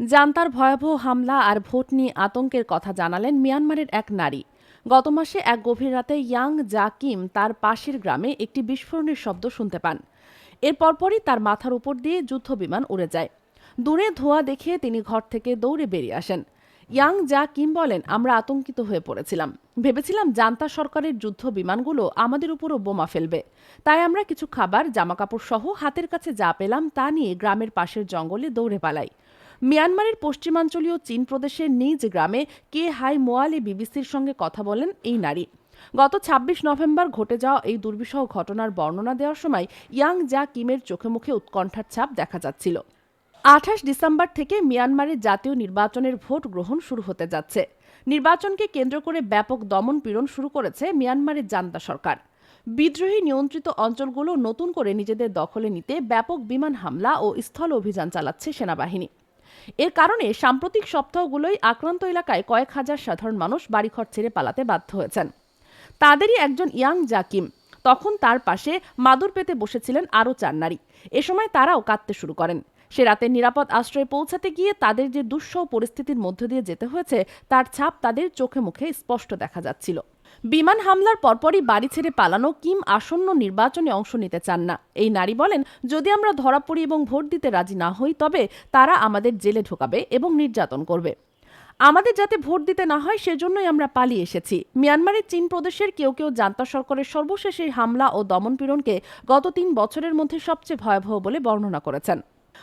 জান্তার ভয়াবহ হামলা আর ভোট নিয়ে আতঙ্কের কথা জানালেন মিয়ানমারের এক নারী। গত মাসে এক গভীর রাতে ইয়াং জা কিম তার পাশের গ্রামে একটি বিস্ফোরণের শব্দ শুনতে পান। এর পরপরই তার মাথার উপর দিয়ে যুদ্ধবিমান উড়ে যায়। দূরে ধোঁয়া দেখে তিনি ঘর থেকে দৌড়ে বেরিয়ে আসেন। ইয়াং জা কিম বলেন, আমরা আতঙ্কিত হয়ে পড়েছিলাম। ভেবেছিলাম জান্তা সরকারের যুদ্ধ বিমানগুলো আমাদের উপরও বোমা ফেলবে। তাই আমরা কিছু খাবার, জামাকাপড় সহ হাতের কাছে যা পেলাম তা নিয়ে গ্রামের পাশের জঙ্গলে দৌড়ে পালাই। মিয়ানমারের পশ্চিমাঞ্চলীয় চীন প্রদেশের নিজ গ্রামে কে হাই মোয়ালি বিবিসির সঙ্গে কথা বলেন এই নারী। গত ২৬ নভেম্বর ঘটে যাওয়া এই দুর্বিষহ ঘটনার বর্ণনা দেওয়ার সময় ইয়াং জা কিমের চোখে মুখে উৎকণ্ঠার ছাপ দেখা যাচ্ছিল। আঠাশ ডিসেম্বর থেকে মিয়ানমারের জাতীয় নির্বাচনের ভোট গ্রহণ শুরু হতে যাচ্ছে। নির্বাচনকে কেন্দ্র করে ব্যাপক দমন পীড়ন শুরু করেছে মিয়ানমারের জান্তা সরকার। বিদ্রোহী নিয়ন্ত্রিত অঞ্চলগুলো নতুন করে নিজেদের দখলে নিতে ব্যাপক বিমান হামলা ও স্থল অভিযান চালাচ্ছে সেনাবাহিনী। এর কারণে সাম্প্রতিক সপ্তাহগুলোই আক্রান্ত এলাকায় কয়েক হাজার সাধারণ মানুষ বাড়িঘর ছেড়ে পালাতে বাধ্য হয়েছেন। তাদেরই একজন ইয়াং জাকিম তখন তার পাশে মাদুর পেতে বসেছিলেন আরও চার নারী। এ সময় তারাও কাঁদতে শুরু করেন। সে রাতে নিরাপদ আশ্রয়ে পৌঁছাতে গিয়ে তাদের যে দুঃসহ পরিস্থিতির মধ্য দিয়ে যেতে হয়েছে, তার ছাপ তাদের চোখে মুখে স্পষ্ট দেখা যাচ্ছিল। বিমান হামলার পরপরই বাড়ি ছেড়ে পালানো কিম আসন্ন নির্বাচনে অংশ নিতে চান না। এই নারী বলেন, যদি আমরা ধরা পড়ি এবং ভোট দিতে রাজি না হই, তবে তারা আমাদের জেলে ঢোকাবে এবং নির্যাতন করবে। আমাদের যাতে ভোট দিতে না হয়, সেজন্যই আমরা পালিয়ে এসেছি। মিয়ানমারের চীন প্রদেশের কেউ কেউ জান্তা সরকারের সর্বশেষ এই হামলা ও দমনপীড়নকে গত তিন বছরের মধ্যে সবচেয়ে ভয়াবহ বলে বর্ণনা করেছেন।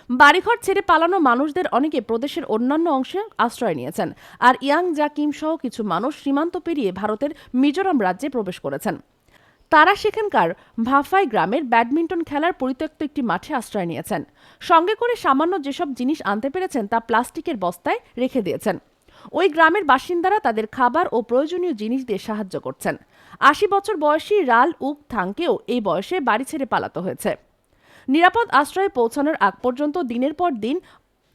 বাড়িঘর ছেড়ে পালানো মানুষদের অনেকে প্রদেশের অন্যান্য অংশে আশ্রয় নিয়েছেন। আর ইয়াং জাকিম সহ কিছু মানুষ সীমান্ত পেরিয়ে ভারতের মিজোরাম রাজ্যে প্রবেশ করেছেন। তারা সেখানকার ভাফাই গ্রামের ব্যাডমিন্টন খেলার পরিত্যক্ত একটি মাঠে আশ্রয় নিয়েছেন। সঙ্গে করে সামান্য যেসব জিনিস আনতে পেরেছেন তা প্লাস্টিকের বস্তায় রেখে দিয়েছেন। ওই গ্রামের বাসিন্দারা তাদের খাবার ও প্রয়োজনীয় জিনিস দিয়ে সাহায্য করছেন। আশি বছর বয়সী রাল উক থাংকেও এই বয়সে বাড়ি ছেড়ে পালাতে হয়েছে। নিরাপদ আশ্রয়ে পৌঁছানোর আগ পর্যন্ত দিনের পর দিন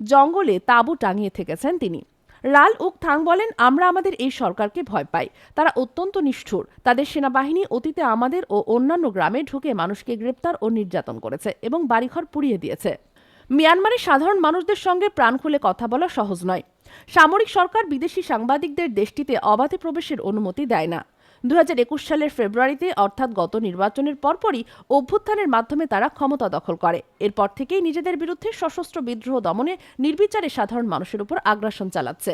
জঙ্গলে তাঁবু টাঙিয়ে থেকেছেন তিনি। রাল উক থাং বলেন, আমরা আমাদের এই সরকারকে ভয় পাই। তারা অত্যন্ত নিষ্ঠুর। তাদের সেনাবাহিনী অতীতে আমাদের ও অন্যান্য গ্রামে ঢুকে মানুষকে গ্রেপ্তার ও নির্যাতন করেছে এবং বাড়িঘর পুড়িয়ে দিয়েছে। মিয়ানমারের সাধারণ মানুষদের সঙ্গে প্রাণ খুলে কথা বলা সহজ নয়। সামরিক সরকার বিদেশি সাংবাদিকদের দেশটিতে অবাধে প্রবেশের অনুমতি দেয় না। দু হাজার একুশ সালের ফেব্রুয়ারিতে, অর্থাৎ গত নির্বাচনের পরপরই অভ্যুত্থানের মাধ্যমে তারা ক্ষমতা দখল করে। এরপর থেকেই নিজেদের বিরুদ্ধে সশস্ত্র বিদ্রোহ দমনে নির্বিচারে সাধারণ মানুষের উপর আগ্রাসন চালাচ্ছে।